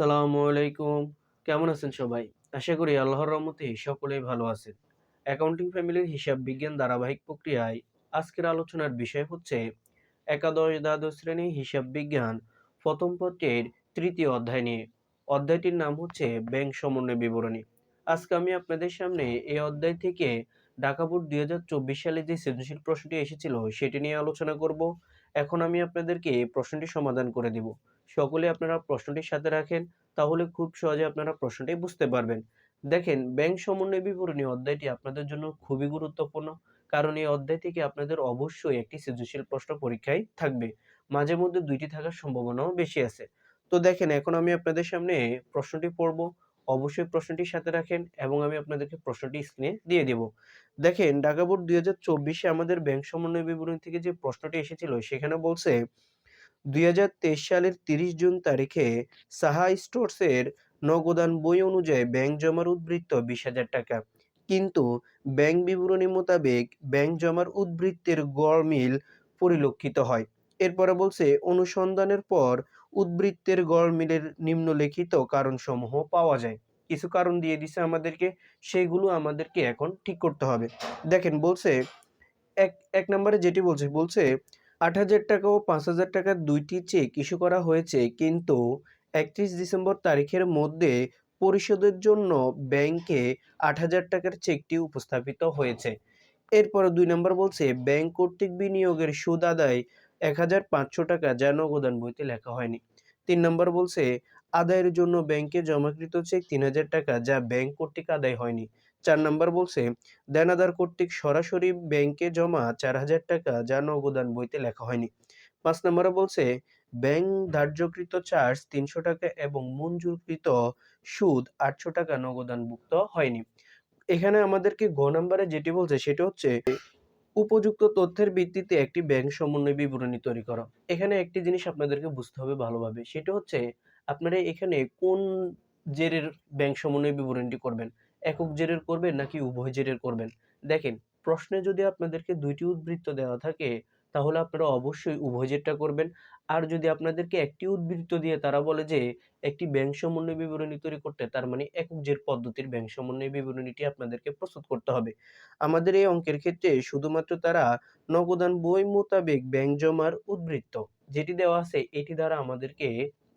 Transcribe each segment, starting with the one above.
আসসালামু আলাইকুম। কেমন আছেন সবাই? আশা করি আল্লাহর রহমতে সকলেই ভালো আছেন। অ্যাকাউন্টিং ফ্যামিলির হিসাব বিজ্ঞান ধারাবাহিক প্রক্রিয়ায় আজকের আলোচনার বিষয় হচ্ছে একাদশ, দ্বাদশ শ্রেণি হিসাব বিজ্ঞান, প্রথম পত্রের তৃতীয় অধ্যায় নিয়ে। অধ্যায়টির নাম হচ্ছে ব্যাংক সমন্বয় বিবরণী। আজকে আমি আপনাদের সামনে এই অধ্যায় থেকে ঢাকা দুই হাজার চব্বিশ সালে যে সৃজনশীল প্রশ্নটি এসেছিল সেটি নিয়ে আলোচনা করব। এখন আমি আপনাদেরকে এই প্রশ্নটি সমাধান করে দিব। সকলে আপনারা প্রশ্নটির সাথে রাখেন। তাহলে খুব সহজে আপনারা প্রশ্নটি বুঝতে পারবেন। দেখেন, ব্যাংক সমন্বয় বিবরণী অধ্যায়টি আপনাদের জন্য খুবই গুরুত্বপূর্ণ, কারণ এই অধ্যায় থেকে আপনাদের অবশ্যই একটি সৃজনশীল প্রশ্ন পরীক্ষায় থাকবে। মাঝে মধ্যে দুইটি থাকার সম্ভাবনাও বেশি আছে। তো দেখেন, এখন আমি আপনাদের সামনে প্রশ্নটি পড়ব, অবশ্যই প্রশ্নটির সাথে রাখেন এবং আমি আপনাদেরকে প্রশ্নটি স্ক্রিনে দিয়ে দেব। দেখেন, ঢাকা বোর্ড দুই আমাদের ব্যাংক সমন্বয় বিবরণী থেকে যে প্রশ্নটি এসেছিল, সেখানে বলছে দুই হাজার তেইশ সালের তিরিশ জুন তারিখে সাহা স্টোরসের নগদান বই অনুযায়ী ব্যাংক জমার উদ্বৃত্ত বিশ হাজার টাকা। কিন্তু ব্যাংক বিবরণী মোতাবেক ব্যাংক জমার উদ্বৃত্তের গড় মিল পরিলক্ষিত হয়। এরপরে বলছে, অনুসন্ধানের পর উদ্বৃত্তের গড় মিলের নিম্নলিখিত কারণসমূহ পাওয়া যায়। কিছু কারণ দিয়ে দিছে আমাদেরকে, সেগুলো আমাদেরকে এখন ঠিক করতে হবে। দেখেন, বলছে, এক এক নম্বরে যেটি বলছে বলছে আট হাজার টাকা ও পাঁচ হাজার টাকার দুইটি চেক ইস্যু করা হয়েছে, কিন্তু একত্রিশ ডিসেম্বর তারিখের মধ্যে পরিশোধের জন্য ব্যাংকে আট হাজার টাকার চেকটি উপস্থাপিত হয়েছে। এরপর দুই নম্বর বলছে, ব্যাংক কর্তৃক বিনিয়োগের সুদ আদায় এক হাজার পাঁচশো টাকা যা নগদান বইতে লেখা হয়নি। তিন নম্বর বলছে, আদায়ের জন্য ব্যাংকে জমাকৃত চেক তিন হাজার টাকা যা ব্যাংক কর্তৃক আদায় হয়নি। চার নম্বর বলছে দেনাদার কর্তৃক সরাসরি ব্যাংকে জমা চার হাজার টাকা যা নগদান বইতে লেখা হয়নি। পাঁচ নম্বরে বলছে, ব্যাংক ধার্যকৃত চার্জ তিনশো টাকা এবং মঞ্জুরকৃত সুদ আটশো টাকা নগদানভুক্ত হয়নি। এখানে আমাদেরকে গ নাম্বারে যেটি বলছে সেটা হচ্ছে, উপযুক্ত তথ্যের ভিত্তিতে একটি ব্যাংক সমন্বয় বিবরণী তৈরি করা। এখানে একটি জিনিস আপনাদেরকে বুঝতে হবে ভালোভাবে, সেটা হচ্ছে, আপনারা এখানে কোন জেরের ব্যাংক সমন্বয় বিবরণীটি করবেন? একক জেরের করবেন নাকি উভয় জেরের করবেন? দেখেন, প্রশ্নে যদি আপনাদেরকে দুইটি উদ্বৃত্ত দেওয়া থাকে, তাহলে আপনারা অবশ্যই উভয় জেরটা করবেন। আর যদি আপনাদেরকে একটি উদ্বৃত্ত দিয়ে তারা বলে যে একটি ব্যাংক সমন্বয় বিবরণী তৈরি করতে, তার মানে একক জের পদ্ধতির ব্যাংক সমন্বয় বিবরণীটি আপনাদেরকে প্রস্তুত করতে হবে। আমাদের এই অঙ্কের ক্ষেত্রে শুধুমাত্র তারা নগদান বই মোতাবেক ব্যাংক জমার উদ্বৃত্ত, যেটি দেওয়া আছে, এটি দ্বারা আমাদেরকে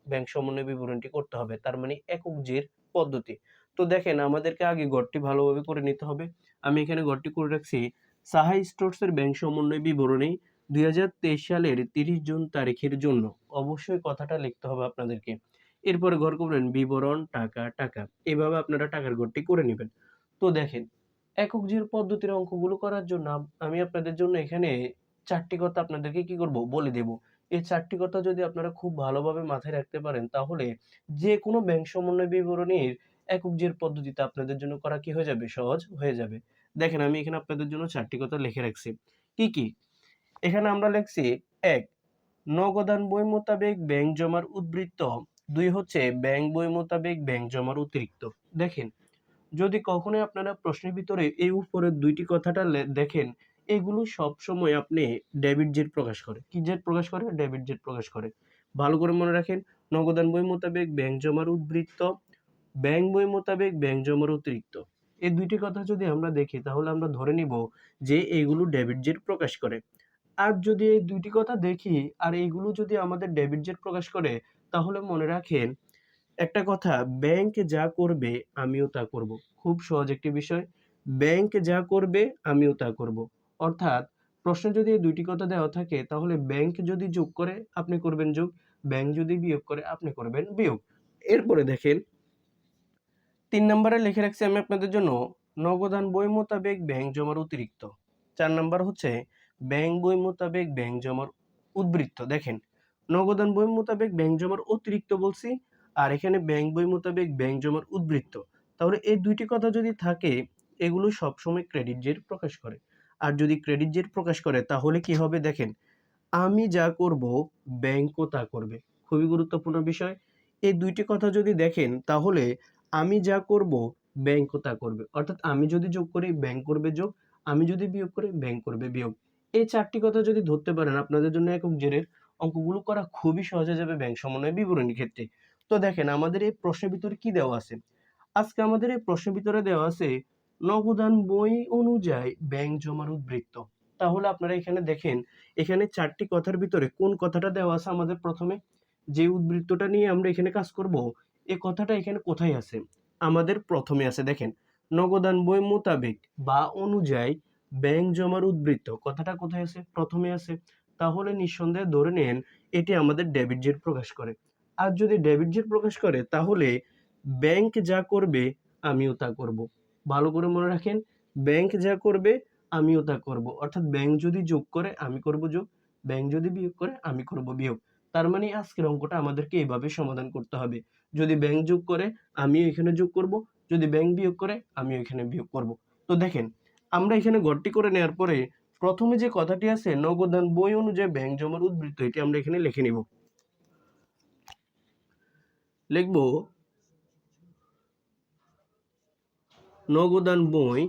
ব্যাংক সমন্বয় বিবরণীটি করতে হবে। তার মানে একক জের পদ্ধতি। তো দেখেন, আমাদেরকে আগে ঘরটি ভালোভাবে করে নিতে হবে। আমি এখানে ঘরটি করে রাখছি। সাহা স্টোরসের ব্যাংক সমন্বয় বিবরণী দু হাজার তেইশ সালের তিরিশ জুন তারিখের জন্য। অবশ্যই কথাটা লিখতে হবে আপনাদেরকে। এরপরে ঘর করবেন বিবরণ, টাকা টাকা। এভাবে আপনারা টাকার ঘরটি করে নেবেন। তো দেখেন, একক জের পদ্ধতির অঙ্কগুলো করার জন্য আমি আপনাদের জন্য এখানে চারটি কথা আপনাদেরকে কি করব বলে দেব। এই চারটি কথা যদি আপনারা খুব ভালোভাবে মাথায় রাখতে পারেন, তাহলে যে কোনো ব্যাংক সমন্বয় বিবরণীর একক জের পদ্ধতিতে আপনাদের জন্য করা কি হয়ে যাবে? সহজ হয়ে যাবে। দেখেন, আমি এখানে আপনাদের জন্য চারটি কথা লিখে রাখছি। কি কি? এখানে আমরা লিখছি, এক, নগদান বই মোতাবেক ব্যাংক জমার উদ্বৃত্ত। দুই হচ্ছে, ব্যাংক বই মোতাবেক ব্যাংক জমার অতিরিক্ত। দেখেন, যদি কখনোই আপনারা প্রশ্নের ভিতরে এই উপরের দুইটি কথাটা দেখেন, এগুলো সব সময় আপনি ডেবিট জেট প্রকাশ করে। কি জেট প্রকাশ করে? ডেবিট জেট প্রকাশ করে। ভালো করে মনে রাখেন, নগদান বই মোতাবেক ব্যাংক জমার উদ্বৃত্ত ব্যাংক বই মোতাবেক ব্যাংক জমার অতিরিক্ত। এই দুইটি কথা যদি আমরা দেখি, তাহলে আমরা ধরে নিব যে এগুলো ডেবিট জেট প্রকাশ করে। আর যদি এই দুইটি কথা দেখি, আর এইগুলো যদি আমাদের ডেবিট জেট প্রকাশ করে, তাহলে মনে রাখেন, একটা কথা, ব্যাংক যা করবে, আমিও তা করব। খুব সহজ একটি বিষয়, ব্যাংক যা করবে, আমিও তা করব। অর্থাৎ, প্রশ্নে যদি এই দুইটি কথা দেওয়া থাকে, তাহলে ব্যাংক যদি যোগ করে, আপনি করবেন যোগ, ব্যাংক যদি বিয়োগ করে, আপনি করবেন বিয়োগ। এরপরে দেখেন তিন নম্বরে লিখে রাখছি আমি আপনাদের জন্য, নগদান বই মোতাবেক ব্যাংক জমার অতিরিক্ত। চার নম্বর হচ্ছে, ব্যাংক বই মোতাবেক ব্যাংক জমার উদ্বৃত্ত। দেখেন, নগদান বই মোতাবেক ব্যাংক জমার অতিরিক্ত বলছি, আর এখানে ব্যাংক বই মোতাবেক ব্যাংক জমার উদ্বৃত্ত। তাহলে এই দুইটি কথা যদি থাকে, এগুলো সবসময় ক্রেডিট জের প্রকাশ করে। আর যদি ক্রেডিট জের প্রকাশ করে, তাহলে কি হবে? দেখেন, আমি যা করব, ব্যাংকও তা করবে। খুবই গুরুত্বপূর্ণ বিষয়। এই দুইটি কথা যদি দেখেন, তাহলে আমি যা করব ব্যাংকও তা করবে। অর্থাৎ আমি যদি যোগ করি ব্যাংক করবে যোগ, আমি যদি বিয়োগ করি ব্যাংক করবে বিয়োগ। এই চারটি কথা যদি ধরতে পারেন, আপনাদের জন্য একক জেরের অঙ্কগুলো করা খুবই সহজ হয়ে যাবে ব্যাংক সমন্বয় বিবরণীর ক্ষেত্রে। তো দেখেন, আমাদের এই প্রশ্নের ভিতরে কি দেওয়া আছে? আজকে আমাদের এই প্রশ্নের ভিতরে দেওয়া আছে, নগদান বই অনুযায়ী ব্যাংক জমার উদ্বৃত্ত। তাহলে আপনারা এখানে দেখেন, এখানে চারটি কথার ভিতরে কোন কথাটা দেওয়া আছে আমাদের প্রথমে? যে উদ্বৃত্তটা নিয়ে আমরা এখানে কাজ করব এই কথাটা এখানে কোথায় আছে? আমাদের প্রথমে আছে, দেখেন, নগদান বই মোতাবেক বা অনুযায়ী ব্যাংক জমার উদ্বৃত্ত। কথাটা কোথায় আছে? প্রথমে আছে। তাহলে নিঃসন্দেহে ধরে নেন, এটি আমাদের ডেবিট জেট প্রকাশ করে। আর যদি ডেবিট জেট প্রকাশ করে, তাহলে ব্যাংক যা করবে, আমিও তা করব। ভালো করে মনে রাখেন, ব্যাংক যা করবে, আমিও তা করব। অর্থাৎ ব্যাংক যদি যোগ করে, আমি করব যোগ। ব্যাংক যদি বিয়োগ করে, আমি করব বিয়োগ। তার মানে আজকের অঙ্কটা আমাদেরকে এইভাবে সমাধান করতে হবে। যদি ব্যাংক যোগ করে, আমিও এখানে যোগ করব। যদি ব্যাংক বিয়োগ করে, আমিও এখানে বিয়োগ করব। তো দেখেন, আমরা এখানে গড়টি করে নেওয়ার পরে প্রথমে যে কথাটি আছে নগদান বই অনুযায়ী ব্যাংক জমার উদ্বৃত্ত, এটি আমরা এখানে লিখে নিব। লিখব নগদান বই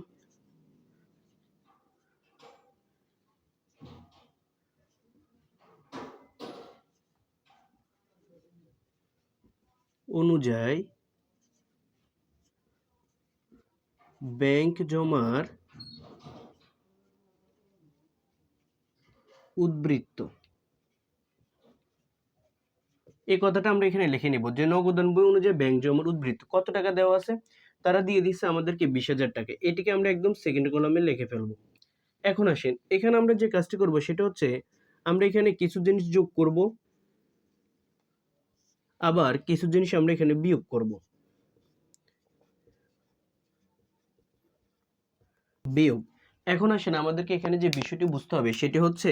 অনুযায়ী ব্যাংক জমার উদ্বৃত্ত। এই কথাটা আমরা এখানে লিখে নিব যে নগদান বই অনুযায়ী ব্যাংক জমার উদ্বৃত্ত। কত টাকা দেওয়া আছে? তারা দিয়ে দিচ্ছে আমাদেরকে বিশ হাজার টাকা। এটিকে আমরা একদম সেকেন্ড কলামে লিখে ফেলব। এখন আসেন, এখানে আমরা যে কাজটি করব সেটা হচ্ছে আমরা এখানে কিছু জিনিস যোগ করব। আবার কিছু জিনিস আমরা এখানে বিয়োগ করব। বিয়োগ। এখন আসেন আমাদেরকে এখানে যে বিষয়টি বুঝতে হবে, সেটি হচ্ছে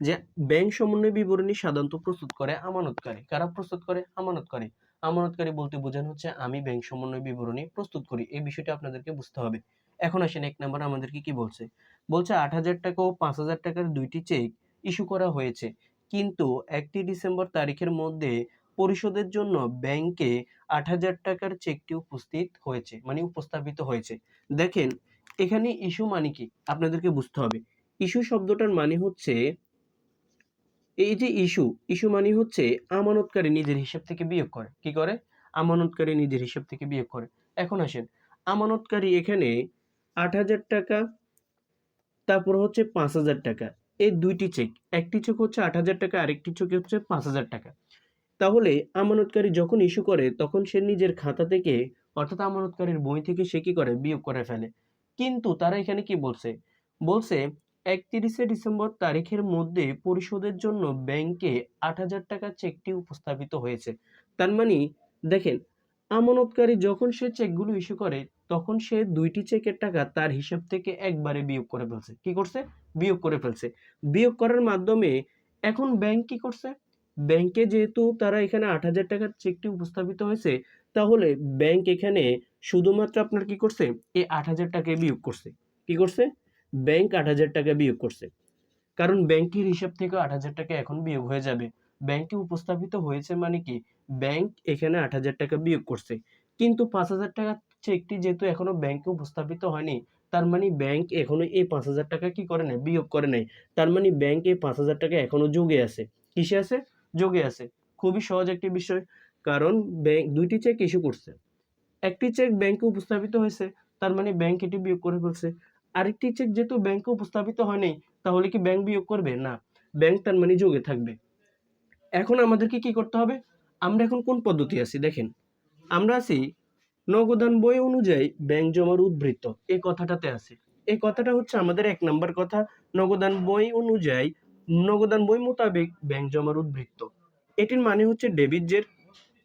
যে ব্যাংক সমন্বয় বিবরণী সাধারণত প্রস্তুত করে আমানতকারী। কারা প্রস্তুত করে? আমানতকারী। আমানতকারী বলতে বোঝানো হচ্ছে আমি ব্যাংক সমন্বয় বিবরণী প্রস্তুত করি। এই বিষয়টি আপনাদেরকে বুঝতে হবে। এখন আসেন এক নাম্বার আমাদেরকে কি বলছে? বলছে আট হাজার টাকা ও পাঁচ হাজার টাকার দুইটি চেক ইস্যু করা হয়েছে। কিন্তু একটি ডিসেম্বর তারিখের মধ্যে পরিশোধের জন্য ব্যাংকে আট হাজার টাকার চেকটি উপস্থিত হয়েছে মানে উপস্থাপিত হয়েছে। দেখেন, এখানে ইস্যু মানে কি? আপনাদেরকে বুঝতে হবে। ইস্যু শব্দটার মানে হচ্ছে, এই যে ইস্যু ইস্যু মানে হচ্ছে আমানতকারী নিজের হিসাব থেকে বিয়োগ করে। কি করে? আমানতকারী নিজের হিসাব থেকে বিয়োগ করে। এখন আসেন, আমানতকারী এখানে আট হাজার টাকা, তারপর হচ্ছে পাঁচ হাজার টাকা। এই দুইটি চেক একটি চেক হচ্ছে আট হাজার টাকা, আরেকটি চেক হচ্ছে পাঁচ হাজার টাকা। তাহলে আমানতকারী যখন ইস্যু করে, তখন সে নিজের খাতা থেকে, অর্থাৎ আমানতকারীর বই থেকে সে কি করে? বিয়োগ করে ফেলে। কিন্তু তারা এখানে কি বলছে? বলছে, একত্রিশে ডিসেম্বর তারিখের মধ্যে পরিশোধের জন্য ব্যাংকে আট হাজার টাকা চেকটি উপস্থাপিত হয়েছে। তার মানে দেখেন, আমানতকারী যখন সে চেকগুলো ইস্যু করে, তখন সে দুইটি চেকের টাকা তার হিসাব থেকে একবারে বিয়োগ করে ফেলছে। কি করছে? বিয়োগ করে ফেলছে। বিয়োগ করার মাধ্যমে এখন ব্যাংক কি করছে? ব্যাংকে যেহেতু তারা এখানে আট হাজার টাকার চেকটি উপস্থাপিত হয়েছে, তাহলে ব্যাংক এখানে শুধুমাত্র আপনার কি করছে? এই আট হাজার টাকা বিয়োগ করছে। কি করছে? ব্যাংক আট হাজার টাকা বিয়োগ করছে। কারণ ব্যাংকের হিসাব থেকে আট হাজার টাকা এখন বিয়োগ হয়ে যাবে। ব্যাংকে উপস্থাপিত হয়েছে মানে কি? ব্যাংক এখানে আট হাজার টাকা বিয়োগ করছে। কিন্তু পাঁচ হাজার টাকা চেকটি যেহেতু এখনও ব্যাংকে উপস্থাপিত হয়নি, তার মানে ব্যাংক এখনও এই পাঁচ হাজার টাকা কি করে নাই বিয়োগ করে নাই তার মানে ব্যাংক এই পাঁচ হাজার টাকা এখনও যোগে আছে। কিসে আছে? যোগে আছে। খুবই সহজ একটি বিষয়, কারণ ব্যাংক দুইটি চেক ইস্যু করছে। একটি চেক ব্যাংকে উপস্থাপিত হয়েছে, তার মানে ব্যাংক এটি বিয়োগ করে ফেলছে। আরেকটি চেক যেহেতু ব্যাংকে উপস্থাপিত হয়নি তাহলে কি ব্যাংক বিয়োগ করবে? না ব্যাংক তার মানে যোগে থাকবে। এখন আমাদেরকে কি করতে হবে? আমরা এখন কোন পদ্ধতি আছি? দেখেন, আমরা আছি নগদান বই অনুযায়ী ব্যাংক জমার উদ্বৃত্ত। এই কথাটাতে আছে। এই কথাটা হচ্ছে আমাদের এক নাম্বার কথা। নগদান বই অনুযায়ী নগদান বই মোতাবেক ব্যাংক জমার উদ্বৃত্ত। এটির মানে হচ্ছে ডেবিট জের।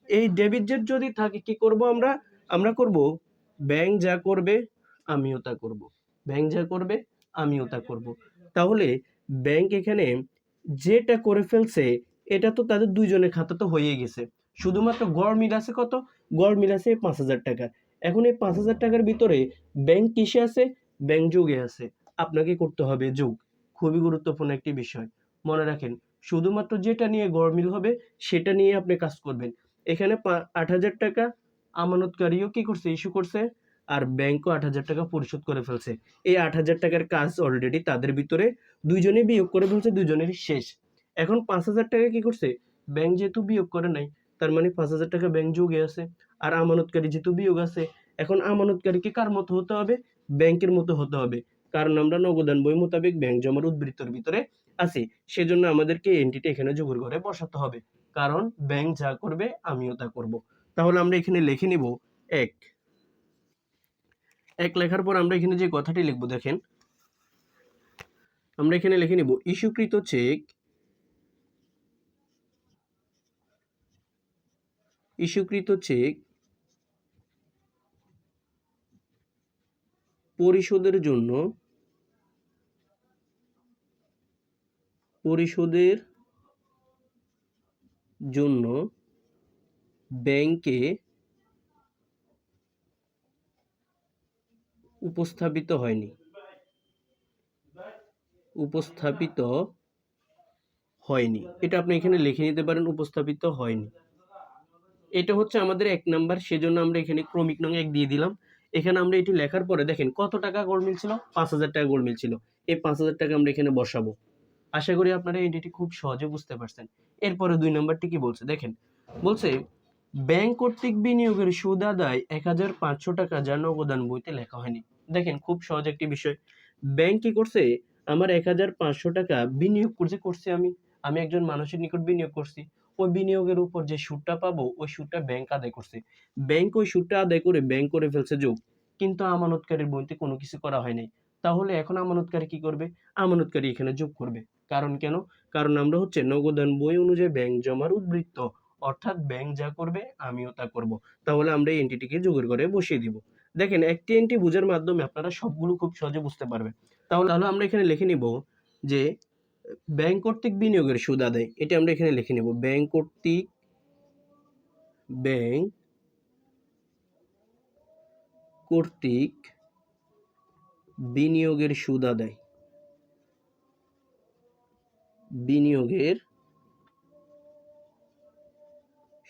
এই ডেবিট জের যদি থাকে, কি করব আমরা? আমরা করব, ব্যাংক যা করবে, আমিও তা করব। ব্যাংক যা করবে, আমিও তা করব। তাহলে ব্যাংক এখানে যেটা করে ফেলছে, এটা তো তাদের দুইজনের খাতা তো হয়ে গেছে। শুধুমাত্র গড় মিল আছে কত? গড় মিল আছে পাঁচ হাজার টাকা। এখন এই পাঁচ হাজার টাকার ভিতরে ব্যাংক কিসে আছে? ব্যাংক যোগে আছে। আপনাকে করতে হবে যোগ। খুবই গুরুত্বপূর্ণ একটি বিষয়। মনে রাখেন, শুধুমাত্র যেটা নিয়ে গড় মিল হবে, সেটা নিয়ে আপনি কাজ করবেন। এখানে আট হাজার টাকা আমানতকারীও কি করছে? ইস্যু করছে আর ব্যাংকও আট হাজার টাকা পরিশোধ করে ফেলছে। এই আট হাজার টাকার কাজ অলরেডি তাদের ভিতরে দুইজনে বিয়োগ করে ফেলছে দুইজনেরই শেষ। এখন পাঁচ হাজার টাকা কি করছে? ব্যাংক যেহেতু বিয়োগ করে নাই, তার মানে পাঁচ হাজার টাকা ব্যাংক যোগে আছে আর আমানতকারী যেহেতু বিয়োগ আছে, এখন আমানতকারীকে কার মতো হতে হবে? ব্যাংকের মতো হতে হবে। কারণ আমরা নগদান বই মোতাবেক ব্যাংক জমার উদ্বৃত্তর ভিতরে আছি। সেজন্য আমাদেরকে এন্টিটি এখানে যোগের ঘরে বসাতে হবে। কারণ ব্যাংক যা করবে, আমিও তা করব। তাহলে আমরা এখানে লিখে নিব এক। এক লেখার পর আমরা এখানে যে কথাটি লিখব, দেখেন। আমরা এখানে লিখে নিব, ইস্যুকৃত চেক ইস্যুকৃত চেক পরিশোধের জন্য পরিশোধের জন্য ব্যাংকে উপস্থাপিত হয়নি। উপস্থাপিত হয়নি। এটা আপনি এখানে লিখে নিতে পারেন, উপস্থাপিত হয়নি। এটা হচ্ছে আমাদের এক নাম্বার, সেজন্য আমরা এখানে ক্রমিক নং এক দিয়ে দিলাম। এখানে আমরা এটি লেখার পরে দেখেন কত টাকা মিল ছিল? পাঁচ হাজার টাকা মিল ছিল। এই পাঁচ হাজার টাকা আমরা এখানে বসাবো। আশা করি আপনারা এটি খুব সহজে বুঝতে পারছেন। এরপরে দুই নাম্বারটি কি বলছে? দেখেন, বলছে, ব্যাংক কর্তৃক বিনিয়োগের সুদ আদায় এক হাজার পাঁচশো টাকা যা নগদান বইতে লেখা হয়নি। দেখেন, খুব সহজ একটি বিষয়। ব্যাংক কি করছে? আমার এক হাজার পাঁচশো টাকা বিনিয়োগ করছে, করছি আমি। আমি একজন মানুষের নিকট বিনিয়োগ করছি। ওই বিনিয়োগের উপর যে সুদটা পাবো, ওই সুদটা ব্যাংক আদায় করছে। ব্যাংক ওই সুদটা আদায় করে ব্যাংক করে ফেলছে, যোগ। কিন্তু আমানতকারীর বইতে কোনো কিছু করা হয়নি। তাহলে এখন আমানতকারী কি করবে? আমানতকারী এখানে যোগ করবে। কারণ কেন? কারণ আমরা হচ্ছে নগদান বই অনুযায়ী ব্যাংক জমার উদ্বৃত্ত। অর্থাৎ ব্যাংক যা করবে, আমিও তা করব। তাহলে আমরা এই এন্টিটিকে যোগের করে বসিয়ে দিব। দেখেন, একটি এন্টি বোঝার মাধ্যমে আপনারা সবগুলো খুব সহজে বুঝতে পারবেন। তাহলে তাহলে আমরা এখানে লিখে নিব যে ব্যাংক কর্তৃক বিনিয়োগের সুদ আদায়। এটা আমরা এখানে লিখে নেব। ব্যাংক কর্তৃক ব্যাংক কর্তৃক বিনিয়োগের সুদ আদায়। বিনিয়োগের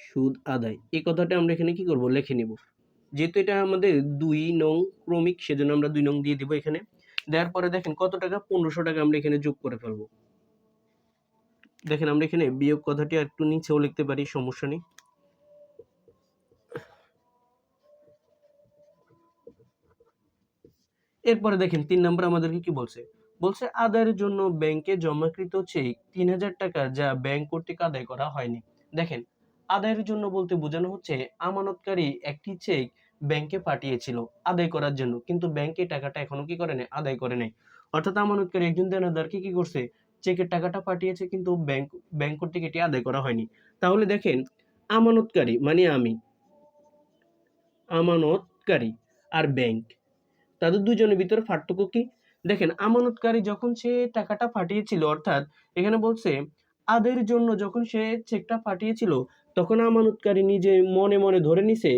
সুদ আদায়। এই কথাটা আমরা এখানে কি করব? লিখে নিব। যেহেতু এটা আমাদের দুই নং ক্রমিক, সেজন্য আমরা দুই নং দিয়ে দিব এখানে। দেওয়ার পরে দেখেন কত টাকা? পনেরোশো টাকা আমরা এখানে যোগ করে ফেলব। দেখেন আমরা এখানে বিয়োগ কথাটি আর একটু নিচেও লিখতে পারি, সমস্যা নেই। এরপরে দেখেন তিন নম্বর আমাদেরকে কি বলছে? বলছে, আদায়ের জন্য ব্যাংকে জমাকৃত চেক তিন হাজার টাকা যা ব্যাংক কর্তৃক আদায় করা হয়নি। দেখেন, আদায়ের জন্য বলতে বোঝানো হচ্ছে, আমানতকারী একটি চেক ব্যাংকে পাঠিয়েছিল আদায় করার জন্য, কিন্তু ব্যাংকে টাকাটা এখনও কি করে নাই আদায় করে নাই। অর্থাৎ আমানতকারী একজন দেনাদারকে কি করছে? চেকের টাকাটা পাঠিয়েছে, কিন্তু ব্যাংক ব্যাংক কর্তৃক এটি আদায় করা হয়নি। তাহলে দেখেন, আমানতকারী মানে আমি, আমানতকারী আর ব্যাংক, তাদের দুজনের ভিতরে পার্থক্য কি? দেখেন, আমানতকারী যখন সে টাকাটা পাঠিয়েছিল অর্থাৎ এখানে বলছে, আদের জন্য যখন সে চেকটা পাঠিয়েছিল তখন আমানতকারী নিজে মনে মনে ধরে নিছে,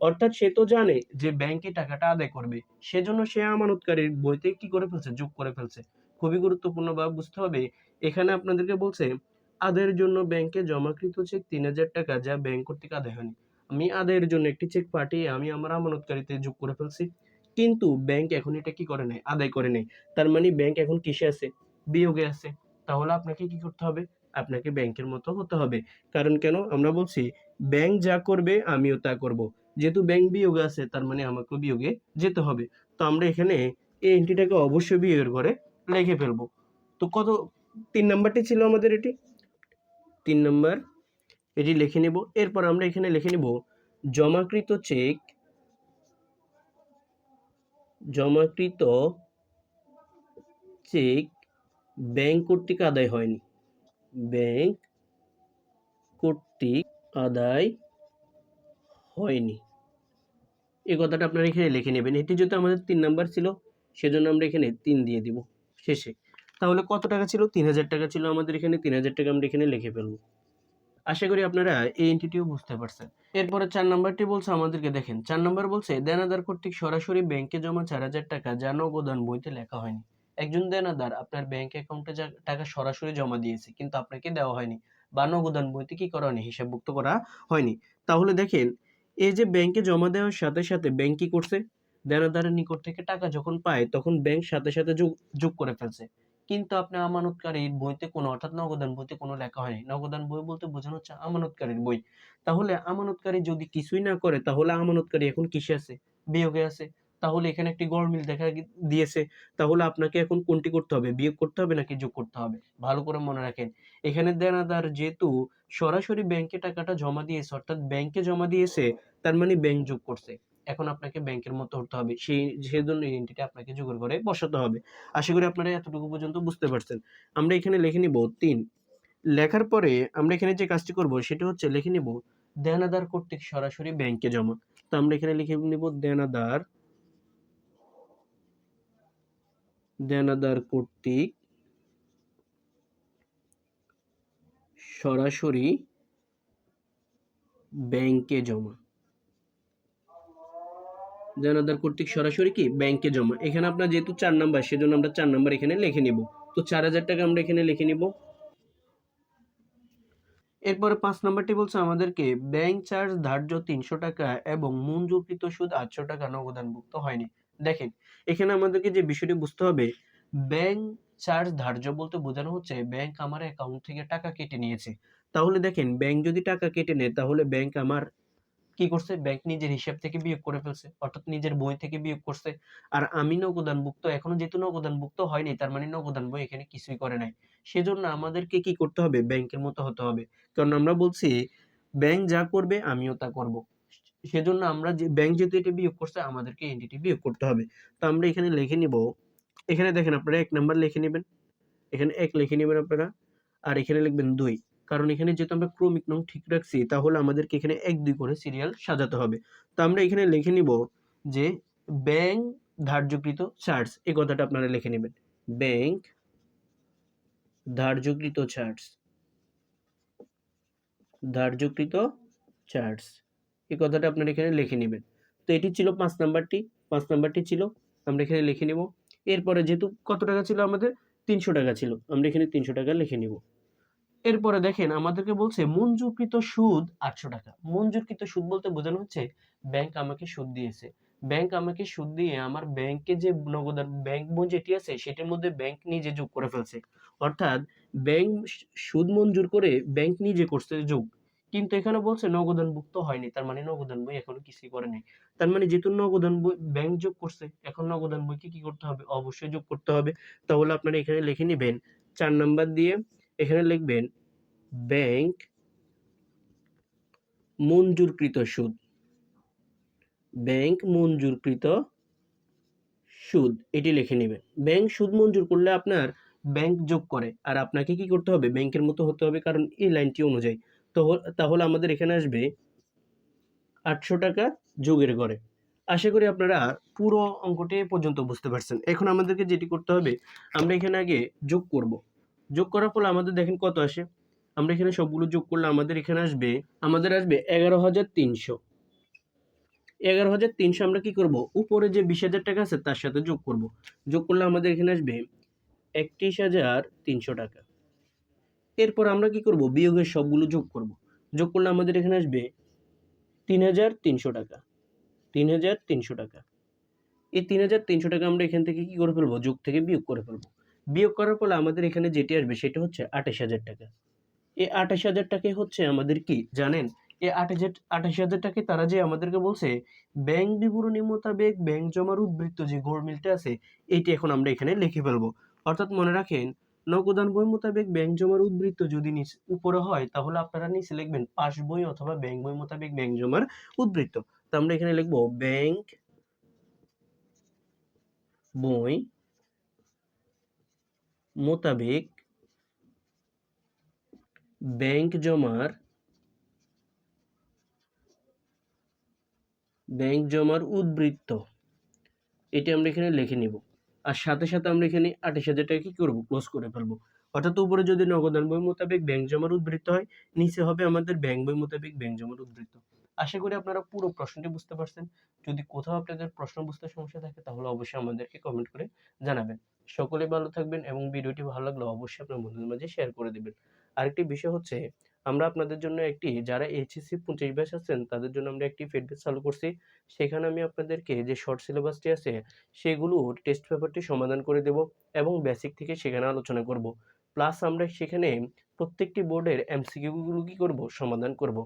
অর্থাৎ সে তো জানে যে ব্যাংকে টাকাটা আদায় করবে। সেজন্য সে আমানতকারীর বইতে কি করে ফেলছে? যোগ করে ফেলছে। খুবই গুরুত্বপূর্ণ বুঝতে হবে। এখানে আপনাদেরকে বলছে, আদের জন্য ব্যাংকে জমাকৃত চেক তিন হাজার টাকা যা ব্যাংক কর্তৃক আদায় হয়নি। আমি আদায়ের জন্য একটি চেক পাঠিয়ে আমি আমার আমানতকারীতে যোগ করে ফেলছি। কিন্তু ব্যাংক এখন এটা কি করে নাই? আদায় করে নাই। তার মানে ব্যাংক এখন কিসে আছে? বিয়োগে আছে। তাহলে আপনাকে কি করতে হবে? আপনাকে ব্যাংকের মতো হতে হবে। কারণ কেন? আমরা বলছি ব্যাংক যা করবে, আমিও তা করব। যেহেতু ব্যাংক বিয়োগে আছে, তার মানে আমাকে বিয়োগে যেতে হবে। তো আমরা এখানে এই এন্ট্রিটাকে অবশ্যই বিয়োগের ঘরে লিখে ফেলব। তো কত, তিন নাম্বারটি ছিল আমাদের এটি? তিন নাম্বার, এটি লিখে নেব। এরপর আমরা এখানে লিখে নেব, জমাকৃত চেক জমাকৃত চেক ব্যাংক কর্তৃক আদায় হয়নি। ব্যাংক কর্তৃক আদায় হয়নি। এই কথাটা আপনারা এখানে লিখে নেবেন। এটি যেহেতু আমাদের তিন নাম্বার ছিল, সেজন্য আমরা এখানে তিন দিয়ে দিব শেষে। তাহলে কত টাকা ছিল? তিন হাজার টাকা ছিল। আমাদের এখানে তিন হাজার টাকা আমরা এখানে লিখে ফেলব। আশা করি আপনারা এই এন্টিটিও বুঝতে পারছেন। এরপরে চার নাম্বারটি বলছে আমাদেরকে, দেখেন, চার নাম্বার বলছে, দেনাদার কর্তৃক সরাসরি ব্যাংকে জমা চার হাজার টাকা যা নগদান বইতে লেখা হয়নি। একজন দেনাদার আপনার ব্যাংক অ্যাকাউন্টে যা টাকা সরাসরি জমা দিয়েছে, কিন্তু আপনাকে দেওয়া হয়নি বা নগদান বইতে কি করা হয়নি, হিসাবভুক্ত করা হয়নি। তাহলে দেখেন, এই যে ব্যাংকে জমা দেওয়ার সাথে সাথে ব্যাংক কি করছে? দেনাদারের নিকট থেকে টাকা যখন পায়, তখন ব্যাংক সাথে সাথে যোগ যোগ করে ফেলছে। কিন্তু আপনি আমানতকারীর বইতে কোনো, অর্থাৎ নগদান বইতে কোনো লেখা হয়নি। নগদান বই বলতে বোঝানো হচ্ছে আমানতকারীর বই। তাহলে আমানতকারী যদি কিছুই না করে, তাহলে আমানতকারী এখন কিসে আছে? বিয়োগে আছে। তাহলে এখানে একটি গড়মিল দেখা দিয়েছে। তাহলে আপনাকে এখন কোনটি করতে হবে? বিয়োগ করতে হবে নাকি যোগ করতে হবে? ভালো করে মনে রাখেন। এখানে দেনাদার যেহেতু সরাসরি ব্যাংকে টাকাটা জমা দিয়েছে, অর্থাৎ ব্যাংকে জমা দিয়েছে, তার মানে ব্যাংক যোগ করছে। এখন আপনাকে ব্যাংকের মতো হতে হবে। সেই সেজন্য এন্ট্রিটা আপনাকে জোগাড় করে বসাতে হবে। আশা করি আপনারা এতটুকু পর্যন্ত বুঝতে পারছেন। আমরা এখানে লিখে নিব তিন লেখার পরে আমরা এখানে যে কাজটি করব সেটা হচ্ছে লিখে নিব দেনাদার কর্তৃক সরাসরি ব্যাংকে জমা। তো আমরা এখানে লিখে নিব দেনাদার দেনাদার কর্তৃক সরাসরি ব্যাংকে জমা। দেনাদার কর্তৃক সরাসরি কি ব্যাংকে জমা। এখানে আপনার যেহেতু চার নাম্বার সেজন্য আমরা চার নাম্বার এখানে লিখে নিব। তো ৪০০০ টাকা আমরা এখানে লিখে নিব। এরপরে পাঁচ নাম্বারটি বলছে আমাদেরকে ব্যাংক চার্জ ধার্য ৩০০ টাকা এবং মঞ্জুরকৃত সুদ ৮০০ টাকা নগদানভুক্ত হয়নি। দেখেন, এখানে আমাদেরকে যে বিষয়টি বুঝতে হবে ব্যাংক চার্জ ধার্য বলতে বোঝানো হচ্ছে ব্যাংক আমার অ্যাকাউন্ট থেকে টাকা কেটে নিয়েছে। তাহলে দেখেন ব্যাংক যদি টাকা কেটে নেয়, তাহলে ব্যাংক আমার কি করছে? ব্যাংক নিজের হিসাব থেকে বিয়োগ করে ফেলছে। অর্থাৎ নিজের বই থেকে বিয়োগ করছে। আর আমি নগদানভুক্ত, এখনও যেহেতু নগদানভুক্ত হয়নি, তার মানে নগদান বই এখানে কিছুই করে নাই। সেজন্য আমাদেরকে কি করতে হবে? ব্যাংকের মতো হতে হবে। কারণ আমরা বলছি ব্যাংক যা করবে, আমিও তা করব। সেজন্য আমরা যে ব্যাংক যেহেতু এটা বিয়োগ করছে, আমাদেরকে এন্টিটি বিয়োগ করতে হবে। তো আমরা এখানে লিখে নিব। এখানে দেখেন আপনারা এক নাম্বার লিখে নিবেন। এখানে এক লিখে নিবেন আপনারা। আর এখানে লিখবেন ২ কারণ এখানে যেহেতু আমরা ক্রমিক নং ঠিক রাখছি, তাহলে আমাদেরকে এখানে ১-২ করে সিরিয়াল সাজাতে হবে। তো আমরা এখানে লিখে নিব যে ব্যাংক ধার্যকৃত চার্জ এই কথাটা আপনারা লিখে নেবেন ব্যাংক ধার্যকৃত চার্জ ধার্যকৃত চার্জ এই কথাটা আপনারা এখানে লিখে নিবেন। তো এটি ছিল পাঁচ নাম্বারটি। পাঁচ নাম্বারটি ছিল, আমরা এখানে লিখে নিব। এরপরে যেহেতু কত টাকা ছিল আমাদের? ৩০০ টাকা ছিল। আমরা এখানে ৩০০ টাকা লিখে নিব। এরপরে দেখেন আমাদেরকে বলছে মঞ্জুরকৃত সুদ ৮০০ টাকা। মঞ্জুরকৃত সুদ বলতে বোঝানো হচ্ছে, ব্যাংক আমাকে সুদ দিয়েছে। ব্যাংক আমাকে সুদ দিয়ে আমার ব্যাংকে যে নগদান ব্যাংক বই যেটি আছে, সেটির মধ্যে ব্যাংক নিজে যোগ করে ফেলছে। অর্থাৎ ব্যাংক সুদ মঞ্জুর করে ব্যাংক নিজে করছে যোগ। কিন্তু এখানে বলছে নগদানভুক্ত হয়নি। তার মানে নগদান বই এখনও কিছুই করে নাই। তার মানে যেহেতু নগদান বই ব্যাংক যোগ করছে, এখন নগদান বইকে কি করতে হবে? অবশ্যই যোগ করতে হবে। তাহলে আপনারা এখানে লিখে নিবেন ৪ নাম্বার দিয়ে এখানে লিখবেন, ব্যাংক মঞ্জুরকৃত সুদ। ব্যাংক মঞ্জুরকৃত সুদ, এটি লিখে নেবেন ব্যাংক সুদ মঞ্জুর করলে আপনার ব্যাংক যোগ করে। আর আপনাকে কি করতে হবে? ব্যাংকের মতো হতে হবে, কারণ এই লাইনটি অনুযায়ী। তো তাহলে আমাদের এখানে আসবে ৮০০ টাকা যোগের করে আশা করি আপনারা পুরো অঙ্কটি পর্যন্ত বুঝতে পারছেন। এখন আমাদেরকে যেটি করতে হবে, আমরা এখানে আগে যোগ করব। যোগ করার ফলে আমাদের দেখেন কত আসে? আমরা এখানে সবগুলো যোগ করলে আমাদের এখানে আসবে আমাদের আসবে ১১৩০০ ১১৩০০ আমরা কী করব উপরে যে ২০,০০০ টাকা আছে তার সাথে যোগ করব। যোগ করলে আমাদের এখানে আসবে ৩১,৩০০ টাকা। এরপর আমরা কি করব? বিয়োগের সবগুলো যোগ করব। যোগ করলে আমাদের এখানে আসবে ৩,৩০০ টাকা। ৩,৩০০ টাকা। এই ৩,৩০০ টাকা আমরা এখান থেকে কি করে ফেলব? যোগ থেকে বিয়োগ করে ফেলব। বিয়োগ করার ফলে আমাদের এখানে যেটি আসবে সেটা হচ্ছে ২৮,০০০ টাকা। এই ২৮,০০০ টাকাই হচ্ছে আমাদের কি জানেন? এই ২৮,০০০ টাকায় তারা যে আমাদেরকে বলছে ব্যাংক বিবরণী মোতাবেক ব্যাংক জমার উদ্বৃত্ত যে গড়মিলটা আছে এইটি এখন আমরা এখানে লিখে ফেলব অর্থাৎ মনে রাখেন নগদান বই মোতাবেক ব্যাংক জমার উদ্বৃত্ত যদি উপরে হয় তাহলে আপনারা নিচে লিখবেন পাস বই অথবা ব্যাংক বই মোতাবেক ব্যাংক জমার উদ্বৃত্ত। তো আমরা এখানে লিখব ব্যাংক বই মোতাবেক ব্যাংক জমার ব্যাংক জমার উদ্বৃত্ত এটি আমরা এখানে লিখে নিব। আর সাথে সাথে আমরা এখানে ২৮,০০০ টাকা কি করব? ক্লোজ করে ফেলব অর্থাৎ উপরে যদি নগদান বই মোতাবেক ব্যাংক জমার উদ্বৃত্ত হয় নিচে হবে আমাদের ব্যাংক বই মোতাবেক ব্যাংক জমার উদ্বৃত্ত। আশা করি আপনারা পুরো প্রশ্নটি বুঝতে পারছেন। যদি কোথাও আপনাদের প্রশ্ন বুঝতে সমস্যা থাকে তাহলে অবশ্যই আমাদেরকে কমেন্ট করে জানাবেন। সকলে ভালো থাকবেন এবং ভিডিওটি ভালো লাগলে অবশ্যই আপনার বন্ধুদের মাঝে শেয়ার করে দেবেন আরেকটি বিষয় হচ্ছে, আমরা আপনাদের জন্য একটি, যারা এইচএসসি 25 ব্যাচ আছেন, তাদের জন্য আমরা একটি পেইড ব্যাচ চালু করছি। সেখানে আমি আপনাদেরকে যে শর্ট সিলেবাসটি আছে, সেগুলো টেস্ট পেপারটি সমাধান করে দেব এবং বেসিক থেকে সেখানে আলোচনা করব। প্লাস আমরা সেখানে প্রত্যেকটি বোর্ডের এমসিকিউগুলো কি করব, সমাধান করব।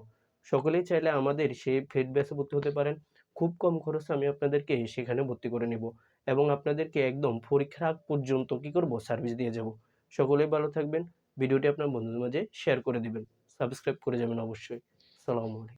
সকলেই চাইলে আমাদের সেই পেইড ব্যাচে ভর্তি হতে পারেন। খুব কম খরচে আমি আপনাদেরকে সেখানে ভর্তি করে নেব এবং আপনাদেরকে একদম পরীক্ষার আগ পর্যন্ত কি করব সার্ভিস দিয়ে যাব। সকলেই ভালো থাকবেন। ভিডিওটি আপনার বন্ধুদের মাঝে শেয়ার করে দিবেন। সাবস্ক্রাইব করে যাবেন অবশ্যই। সালামু আলাইকুম।